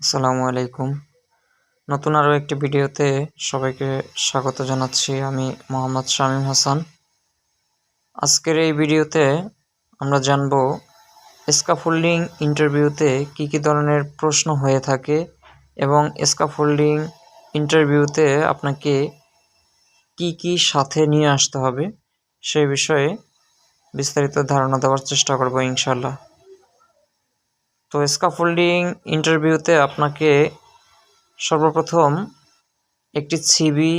আসসালামু আলাইকুম। নতুন আরও একটি ভিডিওতে সবাইকে স্বাগত জানাচ্ছি। আমি মোহাম্মদ শামীম হাসান। আজকের এই ভিডিওতে আমরা জানব, স্কাফোল্ডিং ইন্টারভিউতে কী কী ধরনের প্রশ্ন হয়ে থাকে এবং স্কাফোল্ডিং ইন্টারভিউতে আপনাকে কি কি সাথে নিয়ে আসতে হবে সেই বিষয়ে বিস্তারিত ধারণা দেওয়ার চেষ্টা করব ইনশাল্লাহ তো স্কাফোল্ডিং ইন্টারভিউতে আপনাকে সর্বপ্রথম একটি সিবি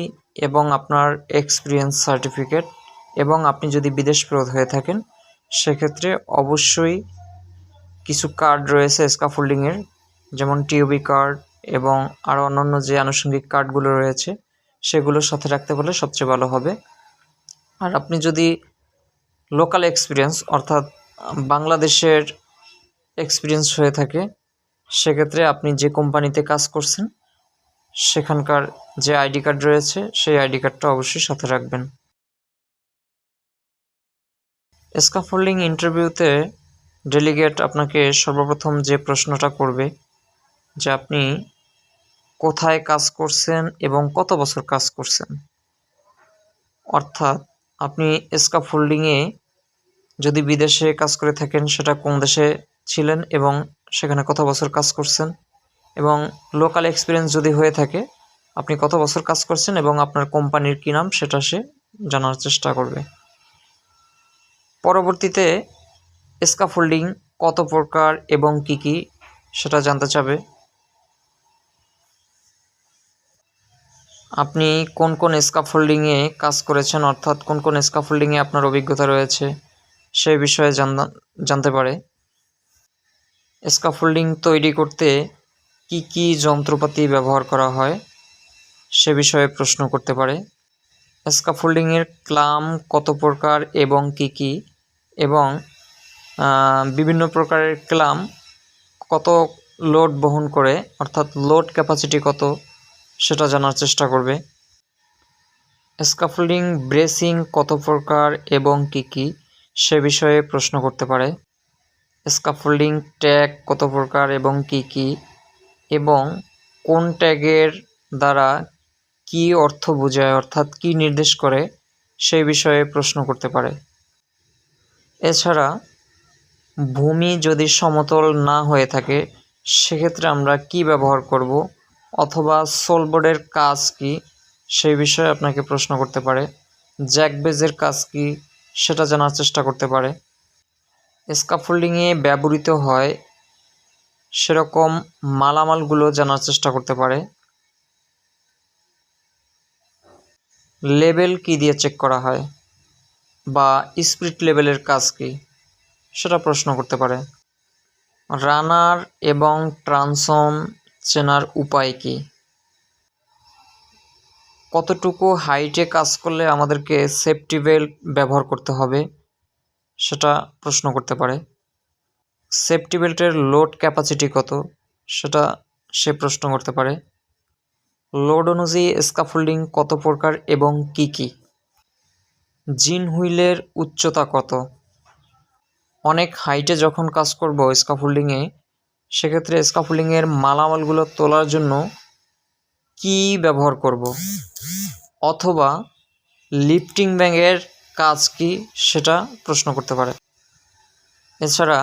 এবং আপনার এক্সপিরিয়েন্স সার্টিফিকেট এবং আপনি যদি বিদেশ ফেরত হয়ে থাকেন, সেক্ষেত্রে অবশ্যই কিছু কার্ড রয়েছে স্কাফোল্ডিংয়ের যেমন টিউবি কার্ড এবং আরও অন্যান্য যে আনুষঙ্গিক কার্ডগুলো রয়েছে সেগুলোর সাথে রাখতে পারলে সবচেয়ে ভালো হবে। আর আপনি যদি লোকাল এক্সপিরিয়েন্স অর্থাৎ বাংলাদেশের এক্সপিরিয়েন্স হয়ে থাকে, সেক্ষেত্রে আপনি যে কোম্পানিতে কাজ করছেন, সেখানকার যে আইডি কার্ড রয়েছে, সেই আইডি কার্ডটা অবশ্যই সাথে রাখবেন। স্কাফোল্ডিং ইন্টারভিউতে ডেলিগেট আপনাকে সর্বপ্রথম যে প্রশ্নটা করবে, যে আপনি কোথায় কাজ করছেন এবং কত বছর কাজ করছেন? অর্থাৎ আপনি স্কাফোল্ডিংয়ে যদি বিদেশে কাজ করে থাকেন, সেটা কোন দেশে ছিলেন এবং সেখানে কত বছর কাজ করছেন এবং লোকাল এক্সপিরিয়েন্স যদি হয়ে থাকে, আপনি কত বছর কাজ করছেন এবং আপনার কোম্পানির কী নাম সেটা সে জানার চেষ্টা করবে। পরবর্তীতে স্কাফোল্ডিং কত প্রকার এবং কি কি সেটা জানতে চাবে। আপনি কোন কোন স্কাফোল্ডিংয়ে কাজ করেছেন, অর্থাৎ কোন কোন স্কাফোল্ডিংয়ে আপনার অভিজ্ঞতা রয়েছে, সে বিষয়ে জানতে পারে। স্কাফোল্ডিং তৈরি করতে কি কি যন্ত্রপাতি ব্যবহার করা হয় সে বিষয়ে প্রশ্ন করতে পারে। স্কাফোল্ডিংয়ের ক্লাম কত প্রকার এবং কি কি? এবং বিভিন্ন প্রকারের ক্লাম কত লোড বহন করে, অর্থাৎ লোড ক্যাপাসিটি কত সেটা জানার চেষ্টা করবে। স্কাফোল্ডিং ব্রেসিং কত প্রকার এবং কি কি সে বিষয়ে প্রশ্ন করতে পারে। স্কাফোল্ডিং ট্যাগ কত প্রকার এবং কি কি? এবং কোন ট্যাগের দ্বারা কি অর্থ বোঝায়, অর্থাৎ কি নির্দেশ করে সেই বিষয়ে প্রশ্ন করতে পারে। এছাড়া, ভূমি যদি সমতল না হয়ে থাকে, সেক্ষেত্রে আমরা কি ব্যবহার করব অথবা সোলবোর্ডের কাজ কি সেই বিষয়ে আপনাকে প্রশ্ন করতে পারে। জ্যাকবেজের কাজ কি, সেটা জানার চেষ্টা করতে পারে। স্কাফোল্ডিংয়ে ব্যবহৃত হয়, সেরকম মালামালগুলো জানার চেষ্টা করতে পারে। লেবেল কি দিয়ে চেক করা হয়? বা স্পিরিট লেভেলের কাজ কি? সেটা প্রশ্ন করতে পারে। রানার এবং ট্রানসন চেনার উপায় কি? কতটুকু হাইটে কাজ করলে আমাদেরকে সেফটি বেল্ট ব্যবহার করতে হবে? সেটা প্রশ্ন করতে পারে। সেফটি বেল্টের লোড ক্যাপাসিটি কত? সেটা সে প্রশ্ন করতে পারে। লোড অনুযায়ী স্কাফোল্ডিং কত প্রকার এবং কি কি? জিন হুইলের উচ্চতা কত? অনেক হাইটে যখন কাজ করব স্কাফোল্ডিংয়ে সেক্ষেত্রে স্কাফোল্ডিংয়ের মালামালগুলো তোলার জন্য কি ব্যবহার করব? অথবা লিফটিং ব্যাগের কাজ কি সেটা প্রশ্ন করতে পারে। এছাড়া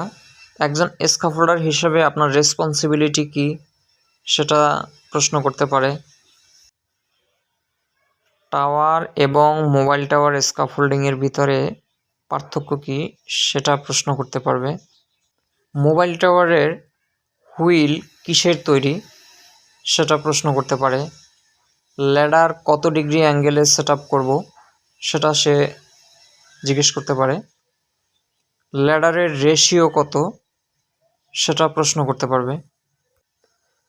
একজন স্কাফোল্ডার হিসেবে আপনার রেসপন্সিবিলিটি কি সেটা প্রশ্ন করতে পারে। টাওয়ার এবং মোবাইল টাওয়ার স্কাফোল্ডিংয়ের ভিতরে পার্থক্য কি সেটা প্রশ্ন করতে পারবে। মোবাইল টাওয়ারের হুইল কিসের তৈরি সেটা প্রশ্ন করতে পারে। ল্যাডার কত ডিগ্রি অ্যাঙ্গেলে সেট আপ করব সেটা সে জিজ্ঞেস করতে পারে, ল্যাডারের রেশিও কত? সেটা প্রশ্ন করতে পারবে।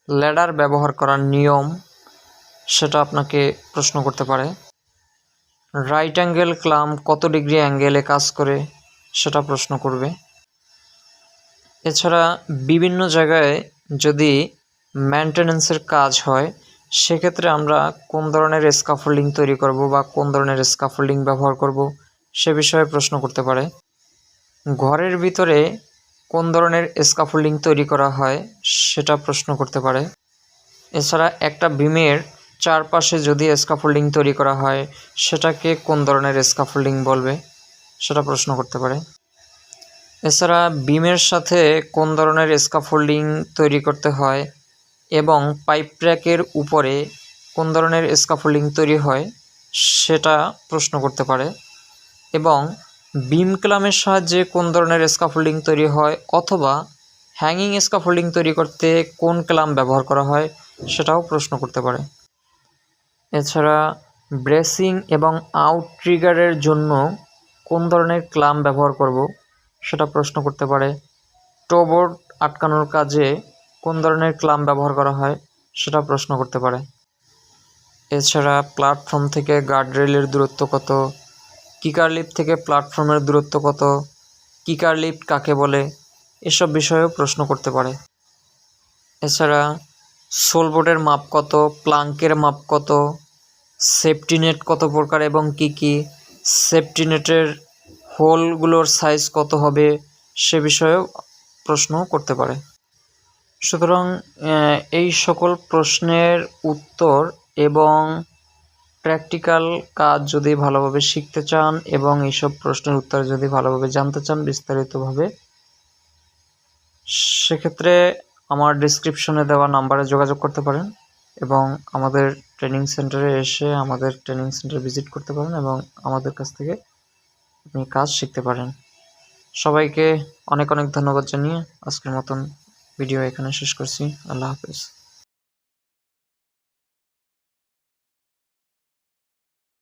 ল্যাডার ব্যবহার করার নিয়ম, সেটা আপনাকে প্রশ্ন করতে পারে। রাইট অ্যাঙ্গেল ক্লাম কত ডিগ্রি অ্যাঙ্গেলে কাজ করে, সেটা প্রশ্ন করবে। এছাড়া বিভিন্ন জায়গায় যদি মেনটেনেন্সের কাজ হয়, সেক্ষেত্রে আমরা কোন ধরনের স্কাফোল্ডিং তৈরি করব বা কোন ধরনের স্কাফোল্ডিং ব্যবহার করব সে বিষয়ে প্রশ্ন করতে পারে। ঘরের ভিতরে কোন ধরনের স্কাফোল্ডিং তৈরি করা হয় সেটা প্রশ্ন করতে পারে। এছাড়া একটা বিমের চারপাশে যদি স্কাফোল্ডিং তৈরি করা হয়, সেটাকে কোন ধরনের স্কাফোল্ডিং বলবে সেটা প্রশ্ন করতে পারে। এছাড়া বিমের সাথে কোন ধরনের স্কাফোল্ডিং তৈরি করতে হয় এবং পাইপ ট্র্যাকের উপরে কোন ধরনের স্কাফোল্ডিং তৈরি হয় সেটা প্রশ্ন করতে পারে। এবং বিম ক্লামের সাহায্যে কোন ধরনের স্কাফোল্ডিং তৈরি হয় অথবা হ্যাঙ্গিং স্কাফোল্ডিং তৈরি করতে কোন ক্লাম ব্যবহার করা হয় সেটাও প্রশ্ন করতে পারে। এছাড়া ব্রেসিং এবং আউট ট্রিগারের জন্য কোন ধরনের ক্লাম ব্যবহার করব সেটা প্রশ্ন করতে পারে। টোবোর্ড আটকানোর কাজে কোন ধরনের ক্লাম ব্যবহার করা হয় সেটা প্রশ্ন করতে পারে। এছাড়া প্ল্যাটফর্ম থেকে গার্ডরেলের দূরত্ব কত কিকার লিফট থেকে প্ল্যাটফর্মের দূরত্ব কত? কিকার লিফট কাকে বলে? এসব বিষয়েও প্রশ্ন করতে পারে। এছাড়া, সোলবোর্ডের মাপ কত? প্লাঙ্কের মাপ কত? সেফটি নেট কত প্রকার এবং কি কি? সেফটি নেটের হোলগুলোর সাইজ কত হবে? সে বিষয়েও প্রশ্ন করতে পারে। সুতরাং এই সকল প্রশ্নের উত্তর এবং প্র্যাকটিক্যাল কাজ যদি ভালোভাবে শিখতে চান এবং এইসব প্রশ্নের উত্তর যদি ভালোভাবে জানতে চান বিস্তারিতভাবে, সেক্ষেত্রে আমার ডিসক্রিপশনে দেওয়া নাম্বারে যোগাযোগ করতে পারেন এবং আমাদের ট্রেনিং সেন্টারে এসে আমাদের ট্রেনিং সেন্টার ভিজিট করতে পারেন এবং আমাদের কাছ থেকে আপনি কাজ শিখতে পারেন। সবাইকে অনেক অনেক ধন্যবাদ জানিয়ে আজকের মতন ভিডিও এখানে শেষ করছি। আল্লাহ হাফেজ।